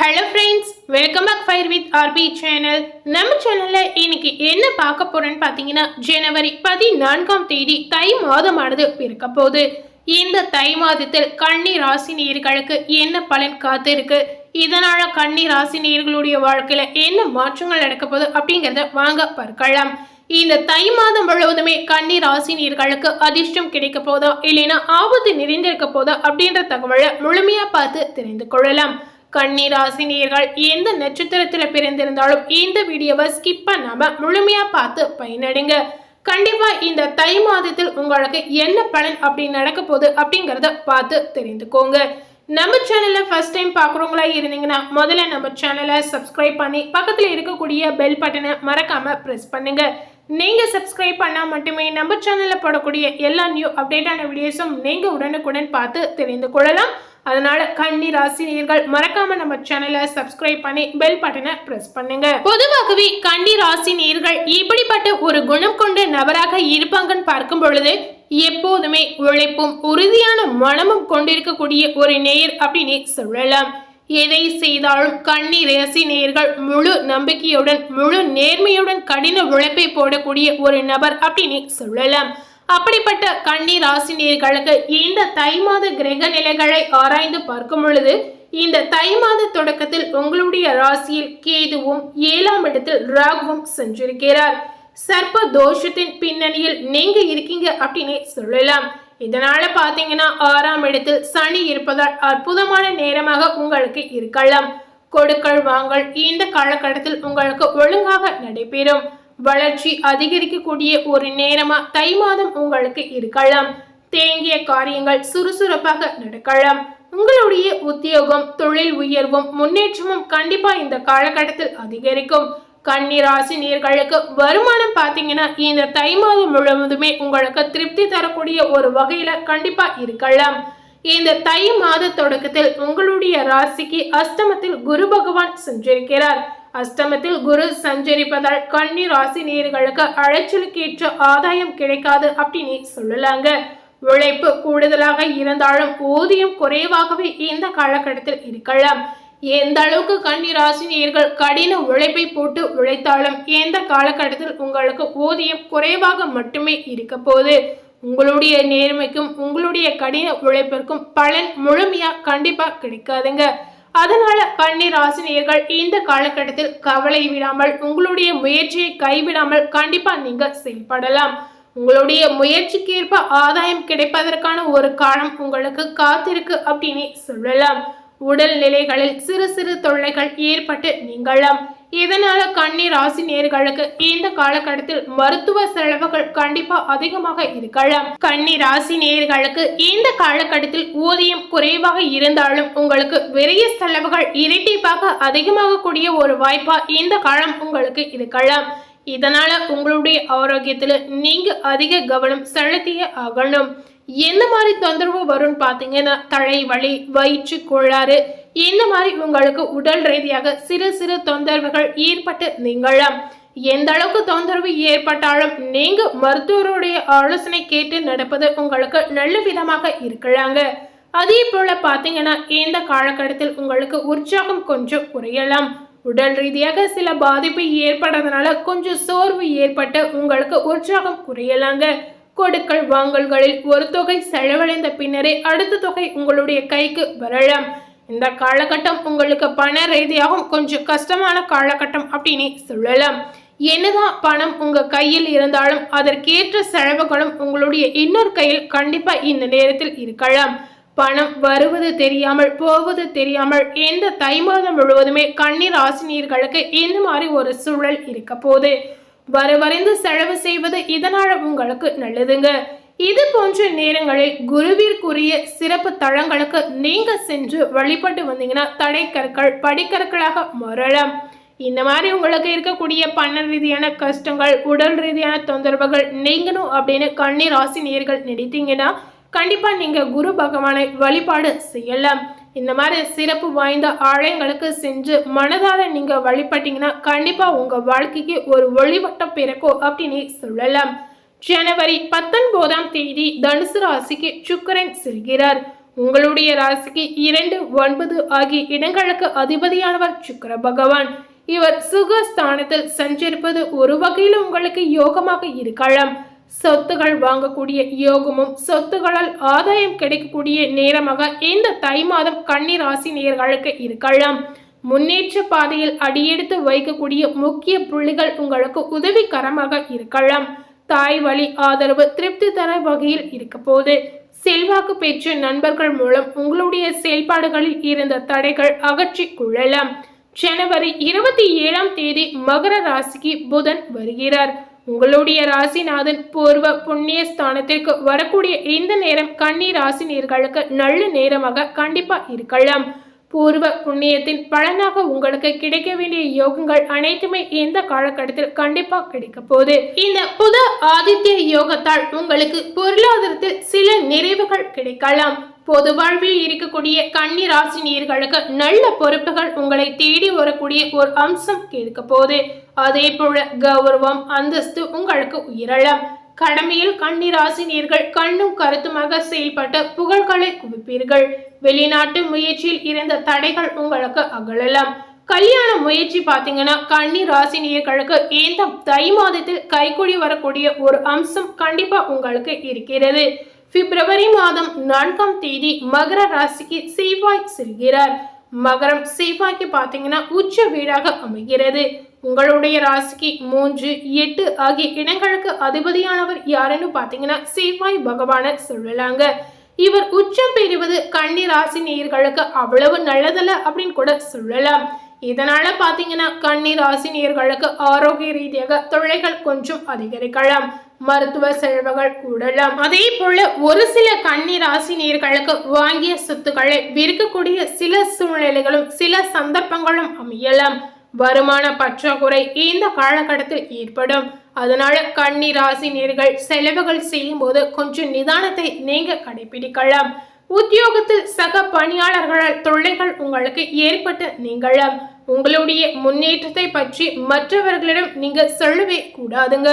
Hello friends welcome back fire with RP channel நம்ம சேனலில் இன்னைக்கு என்ன பார்க்க போகிறேன்னு பார்த்தீங்கன்னா ஜனவரி பதினான்காம் தேதி தை மாதமானது இருக்க போகுது. இந்த தை மாதத்தில் கன்னி ராசி நேர்களுக்கு என்ன பலன் காத்திருக்கு? இதனால கன்னி ராசி நேர்களுடைய வாழ்க்கையில என்ன மாற்றங்கள் நடக்க போகுது அப்படிங்கிறத வாங்க பார்க்கலாம். இந்த தை மாதம் முழுவதுமே கன்னி ராசி நீர்களுக்கு அதிர்ஷ்டம் கிடைக்க போதா இல்லைன்னா ஆபத்து நிறைந்திருக்க போதா அப்படின்ற தகவலை முழுமையா பார்த்து தெரிந்து கொள்ளலாம். கன்னி நேர்கள் எந்த நட்சத்திரத்துல பிறந்திருந்தாலும் இந்த வீடியோவை ஸ்கிப் பண்ணாம முழுமையா பார்த்து பயனடைங்க. கண்டிப்பா இந்த தை மாதத்தில் உங்களுக்கு என்ன பலன் அப்படி நடக்க போகுது அப்படிங்கறத பார்த்து தெரிந்துக்கோங்க. நம்ம சேனலை ஃபர்ஸ்ட் டைம் பார்க்குறவங்களா இருந்தீங்கன்னா முதல்ல நம்ம சேனலை சப்ஸ்கிரைப் பண்ணி பக்கத்தில் இருக்கக்கூடிய பெல் பட்டனை மறக்காம ப்ரெஸ் பண்ணுங்க. நீங்க சப்ஸ்கிரைப் பண்ணா மட்டுமே நம்ம சேனல்ல போடக்கூடிய எல்லா நியூ அப்டேட்டான வீடியோஸும் நீங்க உடனுக்குடன் பார்த்து தெரிந்து கொள்ளலாம். அதனால கன்னி ராசி நேர்கள் மறக்காம நம்ம சேனலை சப்ஸ்கிரைப் பண்ணி பெல் பட்டனை பிரஸ் பண்ணுங்க. பொதுவாகவே கன்னி ராசி நேர்கள் இப்படிப்பட்ட ஒரு குணம் கொண்ட நபராக இருப்பாங்கன்னு பார்க்கும் பொழுது எப்போதுமே உழைப்பும் உறுதியான மனமும் கொண்டிருக்கக்கூடிய ஒரு நேர் அப்படின்னு சொல்லலாம். எதை செய்தாலும் கண்ணி ராசி நேர்கள் முழு நம்பிக்கையுடன் முழு நேர்மையுடன் கடின உழைப்பை போடக்கூடிய ஒரு நபர் அப்படின்னு சொல்லலாம். அப்படிப்பட்ட கன்னி ராசி நேர்களுக்கு இந்த தை மாத கிரக நிலைகளை ஆராய்ந்து பார்க்கும் பொழுது இந்த தை மாத தொடக்கத்தில் உங்களுடைய ராசியில் கேதுவும் ஏழாம் இடத்தில் ராகுவும் சென்றிருக்கிறார். சர்ப்ப தோஷத்தின் பின்னணியில் நீங்க இருக்கீங்க அப்படின்னு சொல்லலாம். இதனால பாத்தீங்கன்னா ஆறாம் இடத்தில் சனி இருப்பதால் அற்புதமான நேரமாக உங்களுக்கு இருக்கலாம். கொடுக்கல் வாங்கல் இந்த காலகட்டத்தில் உங்களுக்கு ஒழுங்காக நடைபெறும். வளர்ச்சி அதிகரிக்கக்கூடிய ஒரு நேரமா தை மாதம் உங்களுக்கு இருக்கலாம். தேங்கிய காரியங்கள் சுறுசுறுப்பாக நடக்கலாம். உங்களுடைய உத்தியோகம் தொழில் உயர்வும் முன்னேற்றமும் கண்டிப்பா இந்த காலகட்டத்தில் அதிகரிக்கும். கன்னிராசி நீர்களுக்கு வருமானம் பார்த்தீங்கன்னா இந்த தை மாதம் முழுவதுமே உங்களுக்கு திருப்தி தரக்கூடிய ஒரு வகையில கண்டிப்பா இருக்கலாம். இந்த தை மாத தொடக்கத்தில் உங்களுடைய ராசிக்கு அஸ்தமத்தில் குரு பகவான் சென்றிருக்கிறார். அஷ்டமத்தில் குரு சஞ்சரிப்பதால் கன்னி ராசி நேர்களுக்கு அழைச்சலுக்கேற்ற ஆதாயம் கிடைக்காது அப்படின்னு சொல்லலாங்க. உழைப்பு கூடுதலாக இருந்தாலும் ஊதியம் குறைவாகவே இந்த காலகட்டத்தில் இருக்கலாம். எந்த அளவுக்கு கன்னி ராசி நேர்கள் கடின உழைப்பை போட்டு உழைத்தாலும் எந்த காலகட்டத்தில் உங்களுக்கு ஊதியம் குறைவாக மட்டுமே இருக்க போது உங்களுடைய நேர்மைக்கும் உங்களுடைய கடின உழைப்பிற்கும் பலன் முழுமையா கண்டிப்பா கிடைக்காதுங்க. அதனால கன்னி ஆசினியர்கள் இந்த காலகட்டத்தில் கவலை விடாமல் உங்களுடைய முயற்சியை கைவிடாமல் கண்டிப்பா நீங்க செயல்படலாம். உங்களுடைய முயற்சிக்கு ஏற்ப ஆதாயம் கிடைப்பதற்கான ஒரு காலம் உங்களுக்கு காத்திருக்கு அப்படின்னு சொல்லலாம். உடல் நிலைகளில் சிறு சிறு தொல்லைகள் ஏற்பட்டு நீங்களாம் இதனால கன்னி ராசி நேர்களுக்கு இந்த காலகட்டத்தில் மருத்துவ செலவுகள் கண்டிப்பா அதிகமாக இருக்கலாம். கன்னி ராசி நேர்களுக்கு இந்த காலகட்டத்தில் ஊதியம் குறைவாக இருந்தாலும் உங்களுக்கு விரைய செலவுகள் இரட்டிப்பாக அதிகமாக கூடிய ஒரு வாய்ப்பா இந்த காலம் உங்களுக்கு இருக்கலாம். இதனால உங்களுடைய ஆரோக்கியத்துல நீங்க அதிக கவனம் செலுத்திய ஆகணும். எந்த மாதிரி தொந்தரவு வரும்னு பார்த்தீங்கன்னா தலைவலி வயிற்று கோளாறு இந்த மாதிரி உங்களுக்கு உடல் ரீதியாக சிறு சிறு தொந்தரவுகள் ஏற்பட்டு நீங்களாம் எந்த அளவுக்கு தொந்தரவு ஏற்பட்டாலும் நீங்க மருத்துவருடைய ஆலோசனை கேட்டு நடப்பது உங்களுக்கு நல்ல விதமாக இருக்கலாங்க. அதே போல பார்த்தீங்கன்னா இந்த காலகட்டத்தில் உங்களுக்கு உற்சாகம் கொஞ்சம் குறையலாம். உடல் ரீதியாக சில பாதிப்பு ஏற்படுறதுனால கொஞ்சம் சோர்வு ஏற்பட்டு உங்களுக்கு உற்சாகம் குறையலாங்க. கொடுக்கல் வாங்கல்களில் ஒரு தொகை செலவழிந்த பின்னரே அடுத்த தொகை உங்களுடைய கைக்கு வரலாம். இந்த காலகட்டம் உங்களுக்கு பண ரீதியாகவும் கொஞ்சம் கஷ்டமான காலகட்டம் அப்படின்னு சொல்லலாம். என்னதான் பணம் உங்க கையில் இருந்தாலும் அதற்கேற்ற செலவுகளும் உங்களுடைய இன்னொரு கையில் கண்டிப்பா இந்த நேரத்தில் இருக்கலாம். பணம் வருவது தெரியாமல் போவது தெரியாமல் எந்த தை மாதம் முழுவதுமே கண்ணீர் ஆசினியர்களுக்கு இந்த மாதிரி ஒரு சூழல் இருக்க போகுது. வரவரைந்து செலவு செய்வது இதனால் உங்களுக்கு நல்லதுங்க. இது போன்ற நேரங்களில் குருவிற்குரிய சிறப்பு தளங்களுக்கு நீங்க சென்று வழிபட்டு வந்தீங்கன்னா தடைக்கற்கள் படிக்கற்களாக மறலாம். இந்த மாதிரி உங்களுக்கு இருக்கக்கூடிய பண ரீதியான கஷ்டங்கள் உடல் ரீதியான தொந்தரவுகள் நீங்கணும் அப்படின்னு கண்ணீர் ராசி நேர்கள் நினைத்தீங்கன்னா கண்டிப்பா நீங்க குரு பகவானை வழிபாடு செய்யலாம். இந்த மாதிரி சிறப்பு வாய்ந்த ஆலயங்களுக்கு சென்று மனதால நீங்க வழிபட்டீங்கன்னா கண்டிப்பா உங்க வாழ்க்கைக்கு ஒரு ஒளிவட்டம் பிறக்கும் அப்படின்னு சொல்லலாம். ஜனவரி பத்தொன்பதாம் தேதி தனுசு ராசிக்கு சுக்கரன் செல்கிறார். உங்களுடைய ராசிக்கு இரண்டு ஒன்பது ஆகிய இடங்களுக்கு அதிபதியானவர் சுக்கர பகவான். இவர் சுகஸ்தானத்தில் சஞ்சரிப்பது ஒரு வகையில் உங்களுக்கு யோகமாக இருக்கலாம். சொத்துகள் வாங்கக்கூடிய யோகமும் சொத்துகளால் ஆதாயம் கிடைக்கக்கூடிய நேரமாக இந்த தை மாதம் கன்னி ராசி நேர்களுக்கு இருக்கலாம். முன்னேற்ற பாதையில் அடியெடுத்து வைக்கக்கூடிய முக்கிய புள்ளிகள் உங்களுக்கு உதவிகரமாக இருக்கலாம். தாய் வழி ஆதரவு திருப்தி தர வகையில் இருக்க போது செல்வாக்கு பெற்ற நண்பர்கள் மூலம் உங்களுடைய செயல்பாடுகளில் இருந்த தடைகள் அகற்றிக் கொள்ளலாம். ஜனவரி இருபத்தி ஏழாம் தேதி மகர ராசிக்கு புதன் வருகிறார். உங்களுடைய ராசிநாதன் பூர்வ புண்ணிய ஸ்தானத்திற்கு வரக்கூடிய இந்த நேரம் கன்னி ராசினியர்களுக்கு நல்ல நேரமாக கண்டிப்பா இருக்கலாம். பூர்வ புண்ணியத்தின் பலனாக உங்களுக்கு கிடைக்க வேண்டிய யோகங்கள் அனைத்துமே இந்த காலகட்டத்தில் கண்டிப்பா கிடைக்க போகுது. இந்த புது ஆதித்ய யோகத்தால் உங்களுக்கு பொருளாதாரத்தில் சில நிறைவுகள் கிடைக்கலாம். பொது வாழ்வில் இருக்கக்கூடிய கன்னி ராசி நல்ல பொறுப்புகள் உங்களை தேடி வரக்கூடிய ஒரு அம்சம் இருக்க போது அதே போல கௌரவம் அந்தஸ்து உங்களுக்கு உயரலாம். கடமையில் கன்னிராசினியர்கள் கண்ணும் கருத்துமாக செயல்பட்டு புகழ்களை குவிப்பீர்கள். வெளிநாட்டு முயற்சியில் இருந்த தடைகள் உங்களுக்கு அகலலாம். கல்யாண முயற்சி பார்த்தீங்கன்னா கன்னி ராசினியர்களுக்கு இந்த தை மாதத்தில் கைகூடி வரக்கூடிய ஒரு அம்சம் கண்டிப்பா உங்களுக்கு இருக்கிறது. பிப்ரவரி மாதம் நான்காம் தேதி மகர ராசிக்கு செவ்வாய் செல்கிறார். மகரம் செவ்வாய்க்கு பார்த்தீங்கன்னா உச்ச வீடாக அமைகிறது. உங்களுடைய ராசிக்கு மூன்று எட்டு ஆகிய இடங்களுக்கு அதிபதியானவர் யாருன்னு பார்த்தீங்கன்னா செவ்வாய் பகவான சொல்லலாங்க. இவர் உச்சம் பெறுவது கன்னி ராசி நேர்களுக்கு அவ்வளவு நல்லதல்ல அப்படின்னு கூட சொல்லலாம். இதனால பாத்தீங்கன்னா கன்னி ராசி நேர்களுக்கு ஆரோக்கிய ரீதியாக தொல்லைகள் கொஞ்சம் அதிகரிக்கலாம். மருத்துவ செலவுகள் கூடலாம். அதே போல ஒரு சில கன்னி ராசி நேர்களுக்கு வாங்கிய சொத்துக்களை விற்கக்கூடிய சில சூழ்நிலைகளும் சில சந்தர்ப்பங்களும் அமையலாம். வருமான பற்றாக்குறை இந்த காலகட்டத்தில் ஏற்படும். அதனால கன்னி ராசி நேர்கள் செலவுகள் செய்யும் போது கொஞ்சம் நிதானத்தை நீங்க கடைபிடிக்கலாம். உத்தியோகத்தில் சக பணியாளர்களால் தொல்லைகள் உங்களுக்கு ஏற்பட்டு நீங்களாம் உங்களுடைய முன்னேற்றத்தை பற்றி மற்றவர்களிடம் நீங்க சொல்லவே கூடாதுங்க.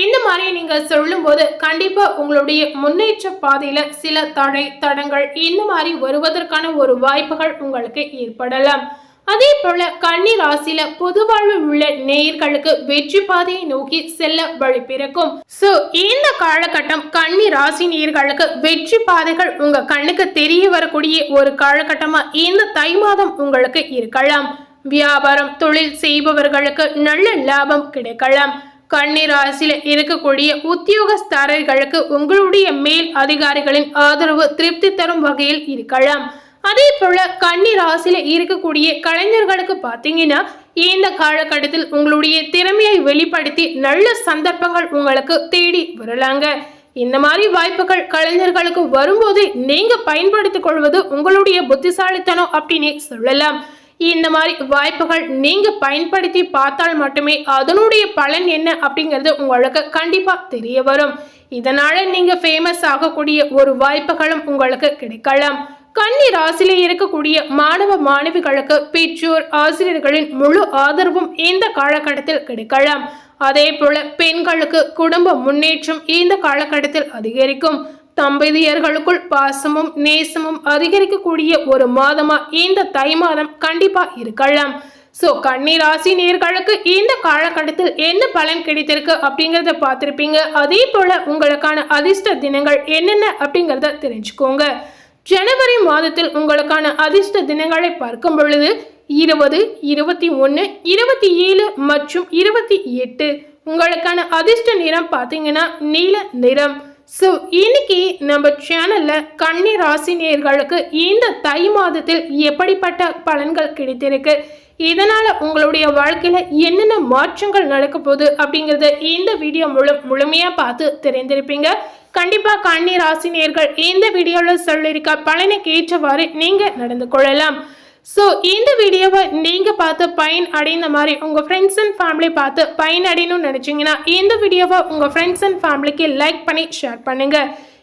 இந்த மாதிரி நீங்க சொல்லும் போது கண்டிப்பா உங்களுடைய முன்னேற்ற பாதையில சில தடை தடங்கள் இந்த மாதிரி வருவதற்கான ஒரு வாய்ப்புகள் உங்களுக்கு ஏற்படலாம். அதே போல கன்னி ராசியில பொது வாழ்வில் உள்ள நேயர்களுக்கு வெற்றி பாதையை நோக்கி செல்ல வழி பிறக்கும். சோ இந்த காலகட்டம் கன்னி ராசி நேயர்களுக்கு வெற்றி பாதைகள் உங்க கண்ணுக்கு தெரிய வரக்கூடிய ஒரு காலகட்டமா இந்த தை மாதம் உங்களுக்கு இருக்கலாம். வியாபாரம் தொழில் செய்பவர்களுக்கு நல்ல லாபம் கிடைக்கலாம். கன்னி ராசியில இருக்கக்கூடிய உத்தியோகஸ்தாரர்களுக்கு உங்களுடைய மேல் அதிகாரிகளின் ஆதரவு திருப்தி தரும் வகையில் இருக்கலாம். அதே போல கன்னி ராசியில இருக்கக்கூடிய கலைஞர்களுக்கு பார்த்தீங்கன்னா இந்த காலகட்டத்தில் உங்களுடைய திறமையை வெளிப்படுத்தி நல்ல சந்தர்ப்பங்கள் உங்களுக்கு தேடி வரலாங்க. இந்த மாதிரி வாய்ப்புகள் கலைஞர்களுக்கு வரும்போது நீங்க பயன்படுத்திக் கொள்வது உங்களுடைய புத்திசாலித்தனம் அப்படின்னு சொல்லலாம். இந்த மாதிரி வாய்ப்புகள் நீங்க பயன்படுத்தி பார்த்தால் மட்டுமே அதனுடைய பலன் என்ன அப்படிங்கிறது உங்களுக்கு கண்டிப்பா தெரிய வரும். இதனால நீங்க ஃபேமஸ் ஆகக்கூடிய ஒரு வாய்ப்புகளும் உங்களுக்கு கிடைக்கலாம். கன்னி ராசியிலே இருக்கக்கூடிய மாணவ மாணவிகளுக்கு பெற்றோர் ஆசிரியர்களின் முழு ஆதரவும் இந்த காலகட்டத்தில் கிடைக்கலாம். அதே போல பெண்களுக்கு குடும்ப முன்னேற்றம் இந்த காலகட்டத்தில் அதிகரிக்கும். தம்பதியர்களுக்குள் பாசமும் நேசமும் அதிகரிக்கக்கூடிய ஒரு மாதமா இந்த தை மாதம் கண்டிப்பா இருக்கலாம். ஸோ கன்னி ராசி நேர்களுக்கு இந்த காலகட்டத்தில் என்ன பலன் கிடைத்திருக்கு அப்படிங்கிறத பார்த்துருப்பீங்க. அதே போல உங்களுக்கான அதிர்ஷ்ட தினங்கள் என்னென்ன அப்படிங்கிறத தெரிஞ்சுக்கோங்க. ஜனவரி மாதத்தில் உங்களுக்கான அதிர்ஷ்ட தினங்களை பார்க்கும் பொழுது இருபது இருபத்தி ஒன்று இருபத்தி ஏழு மற்றும் இருபத்தி எட்டு உங்களுக்கான அதிர்ஷ்ட நிறம் பார்த்தீங்கன்னா நீல நிறம். ஸோ இன்னைக்கு நம்ம சேனலில் கன்னி ராசி நேர்களுக்கு இந்த தை மாதத்தில் எப்படிப்பட்ட பலன்கள் கிடைத்திருக்கு? இதனால் உங்களுடைய வாழ்க்கையில் என்னென்ன மாற்றங்கள் நடக்க போகுது அப்படிங்கிறத இந்த வீடியோ முழு முழுமையாக பார்த்து தெரிந்திருப்பீங்க. கண்டிப்பாக கண்ணி ராசினியர்கள் இந்த வீடியோவில் சொல்லியிருக்க பலனுக்கு ஏற்றவாறு நீங்கள் நடந்து கொள்ளலாம். ஸோ இந்த வீடியோவை நீங்கள் பார்த்து பயன் அடைந்த மாதிரி உங்கள் ஃப்ரெண்ட்ஸ் அண்ட் ஃபேமிலி பார்த்து பயன் அடையணும்னு நினச்சிங்கன்னா இந்த வீடியோவை உங்கள் ஃப்ரெண்ட்ஸ் அண்ட் ஃபேமிலிக்கு லைக் பண்ணி ஷேர் பண்ணுங்கள்